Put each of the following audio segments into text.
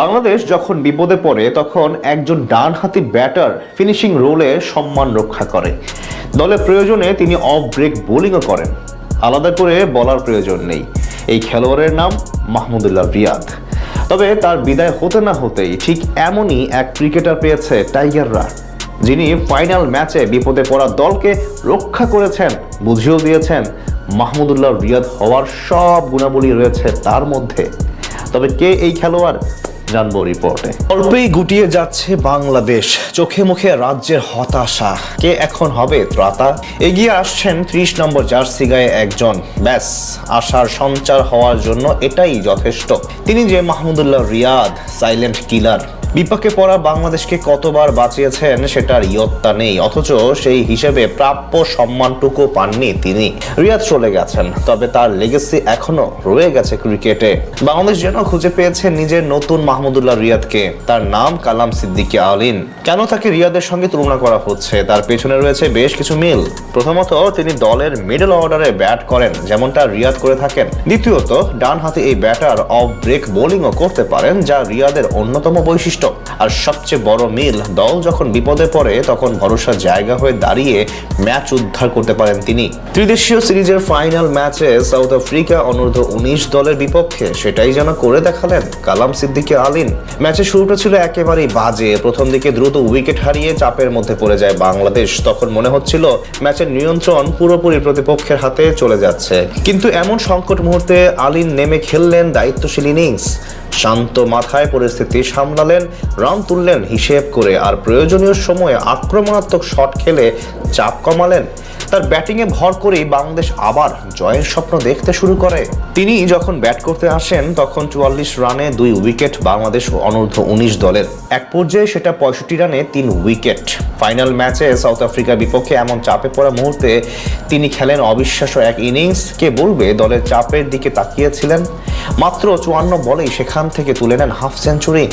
বাংলাদেশ যখন বিপদে পড়ে, তখন একজন ডানহাতি ব্যাটার ফিনিশিং রোলে সম্মান রক্ষা করে। দলের প্রয়োজনে তিনি অফ ব্রেক বোলিংও করেন। আলাদা করে বলার প্রয়োজন নেই। এই খেলোয়াড়ের নাম মাহমুদুল্লাহ রিয়াদ। তবে তার বিদায় হতে না হতেই ঠিক এমনই এক ক্রিকেটার পেয়েছে টাইগাররা যিনি ফাইনাল ম্যাচে বিপদে পড়া দলকে রক্ষা করেছেন, বুঝিয়েও দিয়েছেন মাহমুদুল্লাহ রিয়াদ হওয়ার সব গুণাবলী রয়েছে তার মধ্যে। তবে কে এই খেলোয়াড় জানব রিপোর্টে। অল্পেই গুটিয়ে যাচ্ছে বাংলাদেশ। চোখে মুখে রাজ্যের হতাশা। কে এখন হবে ত্রাতা? এগিয়ে আসছেন ত্রিশ নম্বর জার্সি গায়ে একজন। ব্যাস, আশার সঞ্চার হওয়ার জন্য এটাই যথেষ্ট। তিনি যে মাহমুদুল্লাহ রিয়াদ, সাইলেন্ট কিলার। বিপাকে পড়া বাংলাদেশকে কতবার বাঁচিয়েছেন সেটার ইয়ত্তা নেই, অথচ সেই হিসেবে প্রাপ্য সম্মানটুকু পাননি তিনি। রিয়াদ চলে গেছেন, তবে তার লেগেসি এখনও রয়ে গেছে ক্রিকেটে বাংলাদেশ যেন খুঁজে পেয়েছে নিজের নতুন মাহমুদুল্লাহ রিয়াদকে, তার নাম কালাম সিদ্দিকী আলিন। কেন তাকে রিয়াদের সঙ্গে তুলনা করা হচ্ছে? তার পেছনে রয়েছে বেশ কিছু মিল। প্রথমত, তিনি দলের মিডল অর্ডারে ব্যাট করেন, যেমনটা রিয়াদ করে থাকেন। দ্বিতীয়ত ডান হাতে এই ব্যাটার অফ ব্রেক বোলিংও করতে পারেন, যা রিয়াদের অন্যতম বৈশিষ্ট্য। আর সবচেয়ে বড় মিল, দল যখন বিপদে পড়ে, তখন ভরসার জায়গা হয়ে দাঁড়িয়ে ম্যাচ উদ্ধার করতে পারেন তিনি। ত্রিদেশীয় সিরিজের ফাইনাল ম্যাচে সাউথ আফ্রিকা অনূর্ধ্ব উনিশ দলের বিপক্ষে সেটাই যেন করে দেখালেন কালাম সিদ্দিকী আলিন। ম্যাচের শুরুটা ছিল একেবারেই বাজে। প্রথম দিকে দ্রুত উইকেট হারিয়ে চাপের মধ্যে পড়ে যায় বাংলাদেশ। তখন মনে হচ্ছিল ম্যাচের নিয়ন্ত্রণ পুরোপুরি প্রতিপক্ষের হাতে চলে যাচ্ছে। কিন্তু এমন সংকট মুহূর্তে আলিন নেমে খেললেন দায়িত্বশীল ইনিংস। শান্ত মাথায় পরিস্থিতি সামলালেন, রান তুললেন, হিসেব করে আর প্রয়োজনীয় সময়ে আক্রমণাত্মক শট খেলে চাপ কমালেন। তার ব্যাটিংয়ে ভর করেই বাংলাদেশ আবার জয়ের স্বপ্ন দেখতে শুরু করে। তিনি যখন ব্যাট করতে আসেন, তখন চুয়াল্লিশ রানে দুই উইকেট বাংলাদেশ অনূর্ধ্ব উনিশ দলের। এক পর্যায়ে সেটা পঁয়ষট্টি রানে তিন উইকেট। ফাইনাল ম্যাচে সাউথ আফ্রিকার বিপক্ষে এমন চাপে পড়া মুহূর্তে তিনি খেলেন অবিশ্বাস্য এক ইনিংস কে বলবে দলের চাপের দিকে তাকিয়েছিলেন। মাত্র চুয়ান্ন বলেই সেখান থেকে তুলে নেন হাফ সেঞ্চুরি।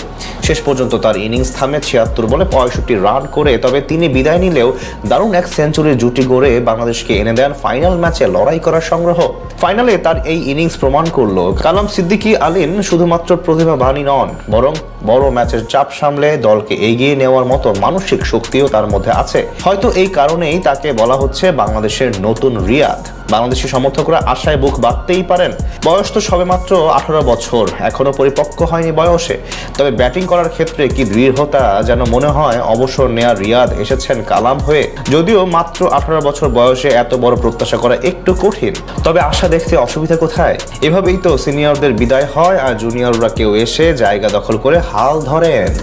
শেষ পর্যন্ত তার ইনিংস থামে ছিয়াত্তর বলে পঁয়ষট্টি রান করে, তবে তিনি বিদায় নিলেও দারুণ এক সেঞ্চুরির জুটি গড়ে বাংলাদেশকে এনে দেন ফাইনাল ম্যাচে লড়াই করার সংগ্রহ। ফাইনালে তার এই ইনিংস প্রমাণ করল, কালাম সিদ্দিকী আলিন শুধুমাত্র প্রতিভাবানই নন, বরং বড় ম্যাচের চাপ সামলে দলকে এগিয়ে নেওয়ার মতো মানসিক শক্তিও তার মধ্যে আছে। হয়তো এই কারণেই তাকে বলা হচ্ছে বাংলাদেশের নতুন রিয়াদ। বাংলাদেশি সমর্থকরা আশায় বুক বাঁধতেই পারেন। বয়স তো সবেমাত্র আঠারো বছর। এখনও পরিপক্ক হয়নি বয়সে। তবে ব্যাটিং করার ক্ষেত্রে কি দৃঢ়তা যেন মনে হয়, অবসর নেয়া রিয়াদ এসেছেন কালাম হয়ে। যদিও মাত্র আঠারো বছর বয়সে এত বড় প্রত্যাশা করা একটু কঠিন। তবে আশা দেখতে অসুবিধা কোথায়? এভাবেই তো সিনিয়রদের বিদায় হয় আর জুনিয়ররা কেউ এসে জায়গা দখল করে হাল ধরেন।